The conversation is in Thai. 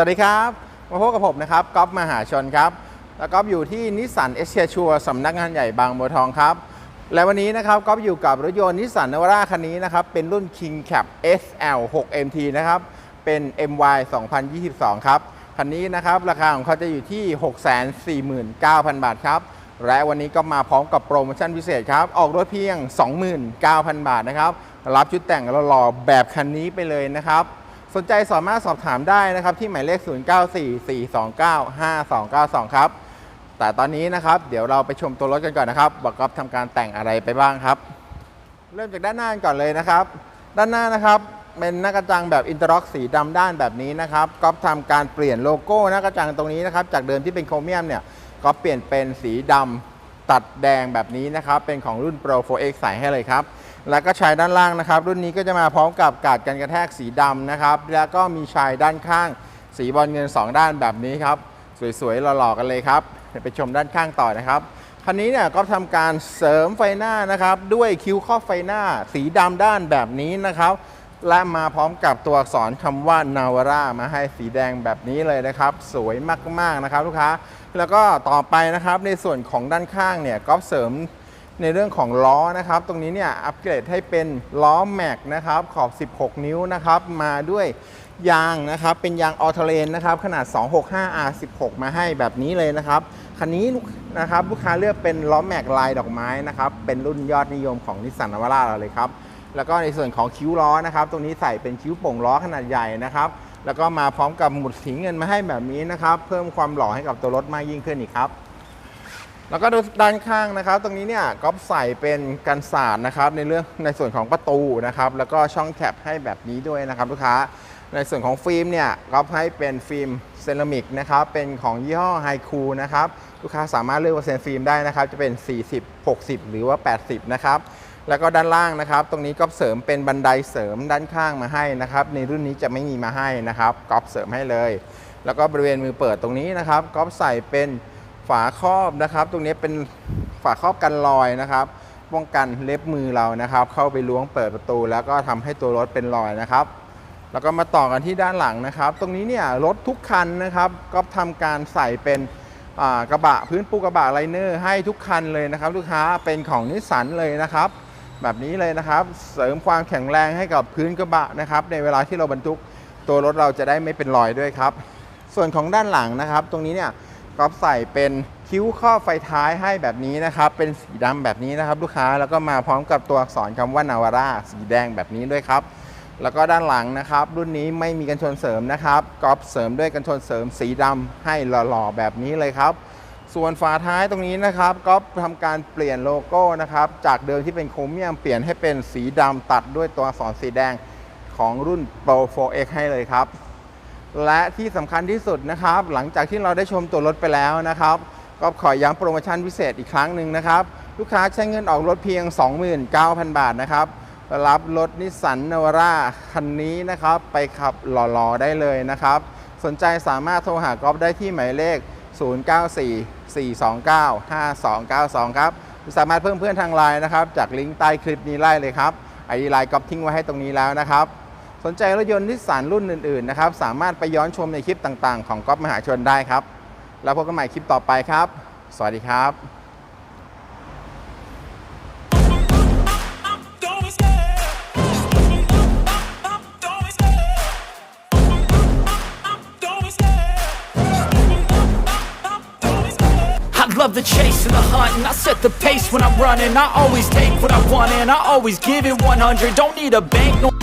สวัสดีครับ มาพบกับผมนะครับก๊อฟมหาชนครับ แล้วก๊อฟอยู่ที่นิสสันเอเชียชัวสำนักงานใหญ่บางบัวทองครับ และวันนี้นะครับก๊อฟอยู่กับรถยนต์นิสสันนวาร่าคันนี้นะครับ เป็นรุ่น King Cap SL 6 MT นะครับ เป็น MY 2022 ครับ คันนี้นะครับ ราคาของเขาจะอยู่ที่ 649,000 บาทครับ และวันนี้ก็มาพร้อมกับโปรโมชั่นพิเศษครับ ออกรถเพียง 29,000 บาทนะครับ รับชุดแต่งหล่อๆแบบคันนี้ไปเลยนะครับ สนใจสามารถสอบถามได้นะครับที่หมายเลข 0944295292 ครับ แต่ตอนนี้นะครับเดี๋ยวเราไปชมตัวรถกันก่อนนะครับบอกก๊อฟทำการแต่งอะไรไปบ้างครับ เริ่มจากด้านหน้ากันก่อนเลยนะครับ ด้านหน้านะครับเป็นหน้ากระจังแบบอินเตอร์ล็อกสีดำด้านแบบนี้นะครับก๊อฟทำการเปลี่ยนโลโก้หน้ากระจังตรงนี้นะครับจากเดิมที่เป็นโครเมียมเนี่ยก็เปลี่ยนเป็นสีดำตัดแดงแบบนี้นะครับเป็นของรุ่น Pro 4X ใส่ให้เลยครับ แล้วก็ชายด้านล่างนะครับ รุ่นนี้ก็จะมาพร้อมกับกาดกันกระแทกสีดำนะครับ แล้วก็มีชายด้านข้างสีบอลเงิน 2 ด้านแบบนี้ครับ สวยๆหล่อๆกันเลยครับไปชมด้านข้างต่อนะครับคันนี้เนี่ยก็ทำการเสริมไฟหน้านะครับ ด้วยคิ้วครอบไฟหน้า สีดำด้านแบบนี้นะครับ และมาพร้อมกับตัวอักษรคำว่านาวาร่ามาให้สีแดงแบบนี้เลยนะครับ สวยมากๆนะครับลูกค้า แล้วก็ต่อไปนะครับในส่วนของด้านข้างเนี่ยก็เสริม ในเรื่องของล้อนะครับ ตรงนี้เนี่ยอัปเกรดให้เป็นล้อแม็กนะครับขอบ 16 นิ้วนะครับ มาด้วยยางนะครับ เป็นยางออเทเลนนะครับ ขนาด 265R16 มาให้แบบนี้เลยนะครับ คันนี้นะครับลูกค้าเลือกเป็นล้อแม็กลายดอกไม้นะครับ เป็นรุ่นยอดนิยมของนิสสันนาวาร่าเราเลยครับ แล้วก็ในส่วนของคิ้วล้อนะครับ ตรงนี้ใส่เป็นคิ้วโป่งล้อขนาดใหญ่นะครับ แล้วก็มาพร้อมกับหมุดสีเงินมาให้แบบนี้นะครับ เพิ่มความหล่อให้กับตัวรถมากยิ่งขึ้นอีกครับ แล้วก็ดูด้านข้างนะครับ ตรงนี้เนี่ยก๊อฟใส่เป็นกันสาดนะครับในเรื่องในส่วนของประตูนะครับแล้วก็ช่องแคปให้แบบนี้ด้วยนะครับลูกค้า ในส่วนของฟิล์มเนี่ยก๊อฟให้เป็นฟิล์มเซรามิกนะครับเป็นของยี่ห้อไฮคูนะครับลูกค้าสามารถเลือกเปอร์เซ็นต์ฟิล์มได้นะครับจะเป็น 40 60 หรือว่า 80 นะครับแล้วก็ด้านล่างนะครับ ตรงนี้ก๊อฟเสริมเป็นบันไดเสริมด้านข้างมาให้นะครับ ในรุ่นนี้จะไม่มีมาให้นะครับก๊อฟเสริมให้เลย แล้วก็บริเวณมือเปิดตรงนี้นะครับก๊อฟใส่เป็น ฝาครอบนะครับ ตรงนี้เป็นฝาครอบกันรอยนะครับ ป้องกันเล็บมือเรานะครับ เข้าไปล้วงเปิดประตู แล้วก็ทำให้ตัวรถเป็นรอยนะครับ แล้วก็มาต่อกันที่ด้านหลังนะครับ ตรงนี้เนี่ยรถทุกคันนะครับก็ทำการใส่เป็นกระบะพื้นปูกระบะไลเนอร์ให้ทุกคันเลยนะครับ ลูกค้าเป็นของนิสสันเลยนะครับ แบบนี้เลยนะครับ เสริมความแข็งแรงให้กับพื้นกระบะนะครับ ในเวลาที่เราบรรทุกตัวรถเราจะได้ไม่เป็นรอยด้วยครับ ส่วนของด้านหลังนะครับ ตรงนี้เนี่ย ก็ใส่เป็นคิ้วครอบไฟท้ายให้แบบนี้นะครับ เป็นสีดำแบบนี้นะครับ ลูกค้าแล้วก็มาพร้อมกับตัวอักษรคำว่านาวาร่าสีแดงแบบนี้ด้วยครับ แล้วก็ด้านหลังนะครับ รุ่นนี้ไม่มีกันชนเสริมนะครับก๊อฟเสริมด้วยกันชนเสริมสีดำให้หล่อๆแบบนี้เลยครับ ส่วนฝาท้ายตรงนี้นะครับก็ทำการเปลี่ยนโลโก้นะครับ จากเดิมที่เป็นโครเมียมเปลี่ยนให้เป็นสีดำตัดด้วยตัวอักษรสีแดงของรุ่น Pro 4X ให้เลยครับ และที่สำคัญที่สุดนะครับ หลังจากที่เราได้ชมตัวรถไปแล้วนะครับ ก็ขอย้ำโปรโมชั่นพิเศษอีกครั้งหนึ่งนะครับ ลูกค้าใช้เงินออกรถเพียง 29,000 บาทนะครับ รับรถนิสสันนวาร่าคันนี้นะครับ ไปขับหล่อๆได้เลยนะครับ สนใจสามารถโทรหากอล์ฟได้ที่หมายเลข 0944295292 ครับ สามารถเพิ่มเพื่อนทางไลน์นะครับ จากลิงก์ใต้คลิปนี้ไล่เลยครับไอไลน์กอล์ฟทิ้งไว้ให้ตรงนี้แล้วนะครับ สนใจรถยนต์นิสสันรุ่นอื่นๆนะครับสามารถไปย้อนชมในคลิปต่างๆ ของก๊อฟมหาชนได้ครับ แล้วพบกันใหม่คลิปต่อไปครับ สวัสดีครับ love the chase and the hunt and I set the pace when I'm running I always take what I want and I always give it 100 Don't need a bank, no